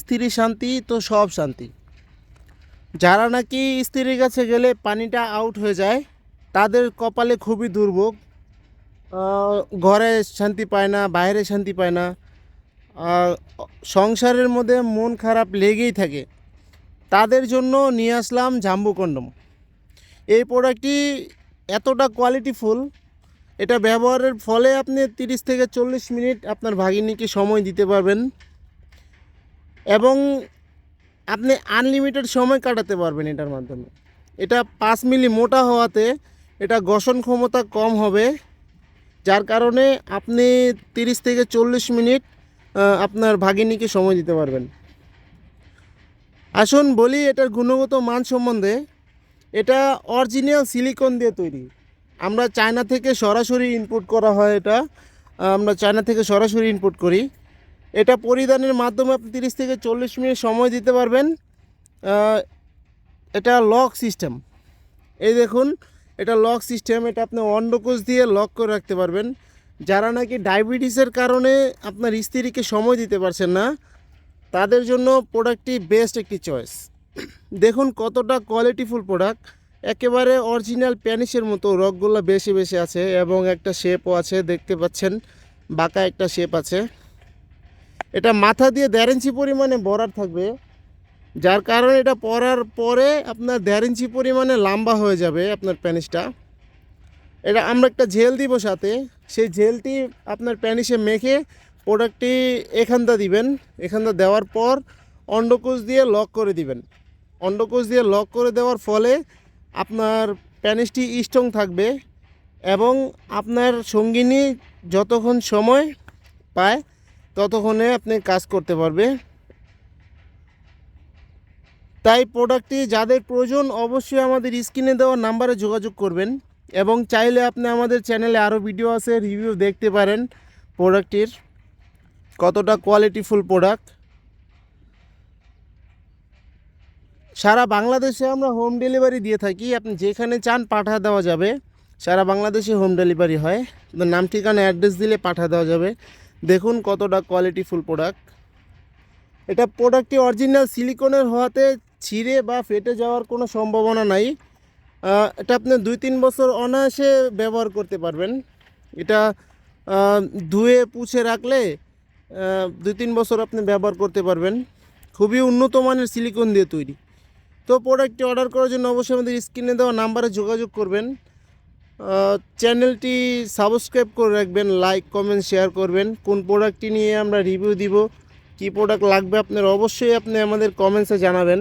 স্ত্রী শান্তি, তো সব শান্তি। যারা নাকি স্ত্রীর কাছে গেলে পানিটা আউট হয়ে যায়, তাদের কপালে খুবই দুর্ভোগ। ঘরে শান্তি পায় না, বাইরে শান্তি পায় না। সংসারের মধ্যে মন খারাপ লেগেই থাকে। তাদের জন্য নিয়ে আসলাম জাম্বু কন্ডম। এই প্রোডাক্টটি এতটা কোয়ালিটিফুল এটা ব্যবহারের ফলে আপনি তিরিশ থেকে চল্লিশ মিনিট আপনার ভাগিনীকে সময় দিতে পারবেন। এবং আপনি আনলিমিটেড সময় কাটাতে পারবেন এটার মাধ্যমে। এটা পাঁচ মিলি মোটা হওয়াতে এটা গঠন ক্ষমতা কম হবে, যার কারণে আপনি তিরিশ থেকে চল্লিশ মিনিট আপনার ভাগিনীকে সময় দিতে পারবেন। আসুন বলি এটার গুণগত মান সম্বন্ধে, এটা অরিজিনাল সিলিকন দিয়ে তৈরি। আমরা চায়না থেকে সরাসরি ইনপুট করা হয় এটা, আমরা চায়না থেকে সরাসরি ইনপুট করি। এটা পরিধানের মাধ্যমে আপনি তিরিশ থেকে চল্লিশ মিনিট সময় দিতে পারবেন। এটা লক সিস্টেম এই দেখুন, এটা লক সিস্টেম এটা আপনি অন্ডকোষ দিয়ে লক করে রাখতে পারবেন। যারা নাকি ডায়াবেটিসের কারণে আপনার স্ত্রীকে সময় দিতে পারছেন না, তাদের জন্য প্রোডাক্টটি বেস্ট একটি চয়েস দেখুন কতটা কোয়ালিটিফুল প্রোডাক্ট একেবারে অরিজিনাল প্যানিসের মতো রকগুলো বেশি বেশি আছে এবং একটা শেপও আছে, দেখতে পাচ্ছেন, বাঁকা একটা শেপ আছে। এটা মাথা দিয়ে দেড় ইঞ্চি পরিমাণে বরার থাকবে, যার কারণে এটা পরার পরে আপনার দেড় ইঞ্চি পরিমাণে লম্বা হয়ে যাবে আপনার প্যানিসটা এটা আমরা একটা জেল দিব সাথে, সেই জেলটি আপনার প্যানিসে মেখে প্রোডাক্টটি এখানটা দিবেন, এখানটা দেওয়ার পর অন্ডকোষ দিয়ে লক করে দিবেন। অন্ডকোষ দিয়ে লক করে দেওয়ার ফলে আপনার প্যানিসটি স্ট্রং থাকবে এবং আপনার সঙ্গিনী যতক্ষণ সময় পায় ততক্ষণে আপনি কাজ করতে পারবে। তাই প্রোডাক্টটি যাদের প্রয়োজন অবশ্যই আমাদের স্ক্রিনে দেওয়া নাম্বারে যোগাযোগ করবেন এবং চাইলে আপনি আমাদের চ্যানেলে আরও ভিডিও আছে, রিভিউ দেখতে পারেন প্রোডাক্টটির। কতটা কোয়ালিটিফুল প্রোডাক্ট। সারা বাংলাদেশে আমরা হোম ডেলিভারি দিয়ে থাকি। আপনি যেখানে চান পাঠা দেওয়া যাবে। সারা বাংলাদেশে হোম ডেলিভারি হয়। নাম, ঠিকানা, অ্যাড্রেস দিলে পাঠা দেওয়া যাবে। দেখুন কতটা কোয়ালিটিফুল প্রোডাক্ট এটা প্রোডাক্টটি অরিজিনাল সিলিকনের হওয়াতে ছিঁড়ে বা ফেটে যাওয়ার কোনো সম্ভাবনা নাই। এটা আপনি দুই তিন বছর অনায়াসে ব্যবহার করতে পারবেন। এটা ধুয়ে পুছে রাখলে দুই তিন বছর আপনি ব্যবহার করতে পারবেন। খুবই উন্নত মানের সিলিকন দিয়ে তৈরি। তো প্রোডাক্টটি অর্ডার করার জন্য অবশ্যই আমাদের স্ক্রিনে দেওয়া নাম্বারে যোগাযোগ করবেন। চ্যানেলটি সাবস্ক্রাইব করে রাখবেন, লাইক, কমেন্ট, শেয়ার করবেন। কোন প্রোডাক্টটি নিয়ে আমরা রিভিউ দিব, কি প্রোডাক্ট লাগবে আপনার অবশ্যই আপনি আমাদের কমেন্টসে জানাবেন।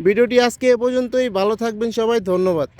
ভিডিওটি আজকে এ পর্যন্তই, ভালো থাকবেন সবাই, ধন্যবাদ।